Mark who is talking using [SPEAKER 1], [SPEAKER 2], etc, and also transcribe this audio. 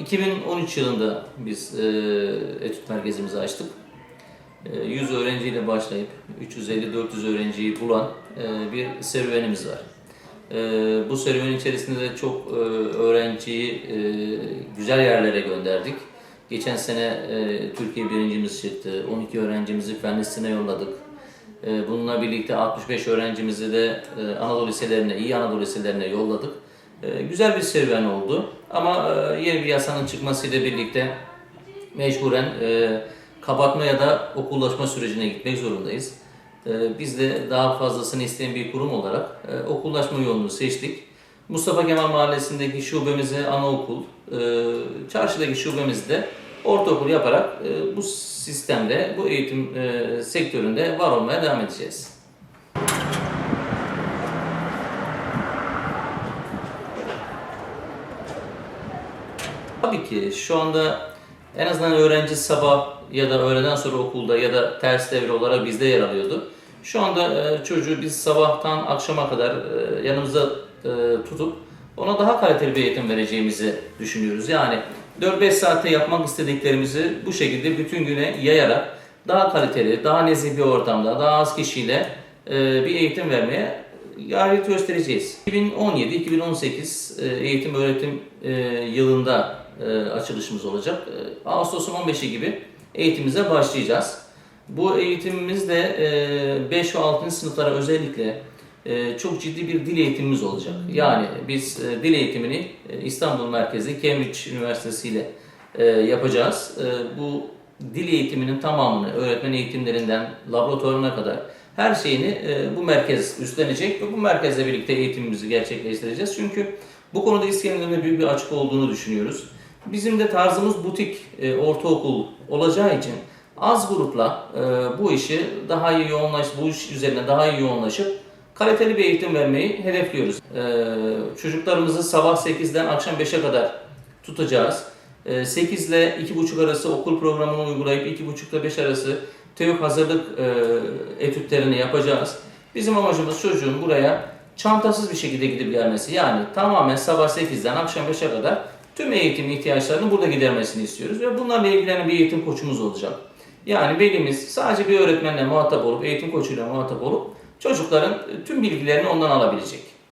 [SPEAKER 1] 2013 yılında biz e, etüt merkezimizi açtık. E, 100 öğrenciyle başlayıp 350-400 öğrenciyi bulan e, bir serüvenimiz var. E, bu serüven içerisinde de çok e, öğrenciyi e, güzel yerlere gönderdik. Geçen sene e, Türkiye birincimiz çıktı. 12 öğrencimizi fen yolladık. E, bununla birlikte 65 öğrencimizi de e, Anadolu liselerine, iyi Anadolu liselerine yolladık. E, güzel bir serüven oldu. Ama e, yeni bir yasanın çıkmasıyla birlikte mecburen e, kapatma ya da okullaşma sürecine gitmek zorundayız. E, biz de daha fazlasını isteyen bir kurum olarak e, okullaşma yolunu seçtik. Mustafa Kemal Mahallesi'ndeki şubemizi anaokul, e, çarşıdaki şubemizi de ortaokul yaparak bu sistemde, bu eğitim sektöründe var olmaya devam edeceğiz. Tabii ki şu anda en azından öğrenci sabah ya da öğleden sonra okulda ya da ters devre olarak bizde yer alıyordu. Şu anda e, çocuğu biz sabahtan akşama kadar e, yanımızda e, tutup ona daha kaliteli bir eğitim vereceğimizi düşünüyoruz. Yani 4-5 saatte yapmak istediklerimizi bu şekilde bütün güne yayarak daha kaliteli, daha nezih bir ortamda, daha az kişiyle bir eğitim vermeye gayret göstereceğiz. 2017-2018 e, eğitim öğretim yılında e, açılışımız olacak. E, Ağustos'un 15'i gibi eğitimimize başlayacağız. Bu eğitimimizde e, 5 ve 6. sınıflara özellikle e, çok ciddi bir dil eğitimimiz olacak. Yani biz e, dil eğitimini e, İstanbul merkezli Cambridge Üniversitesi ile e, yapacağız. E, bu dil eğitiminin tamamını, öğretmen eğitimlerinden laboratuvarına kadar her şeyini e, bu merkez üstlenecek ve bu merkezle birlikte eğitimimizi gerçekleştireceğiz. Çünkü bu konuda İskenderun'da büyük bir açık olduğunu düşünüyoruz. Bizim de tarzımız butik e, ortaokul olacağı için az grupla e, bu işi daha iyi yoğunlaş, bu iş üzerine daha iyi yoğunlaşıp kaliteli bir eğitim vermeyi hedefliyoruz. E, çocuklarımızı sabah 8'den akşam 5'e kadar tutacağız. E, 8 ile 2.30 arası okul programını uygulayıp 2.30 ile 5 arası TEOK hazırlık e, etütlerini yapacağız. Bizim amacımız çocuğun buraya çantasız bir şekilde gidip gelmesi. Yani tamamen sabah 8'den akşam 5'e kadar tüm eğitim ihtiyaçlarını burada gidermesini istiyoruz. Ve bunlarla ilgilenen bir eğitim koçumuz olacak. Yani velimiz sadece bir öğretmenle muhatap olup, eğitim koçuyla muhatap olup çocukların tüm bilgilerini ondan alabilecek.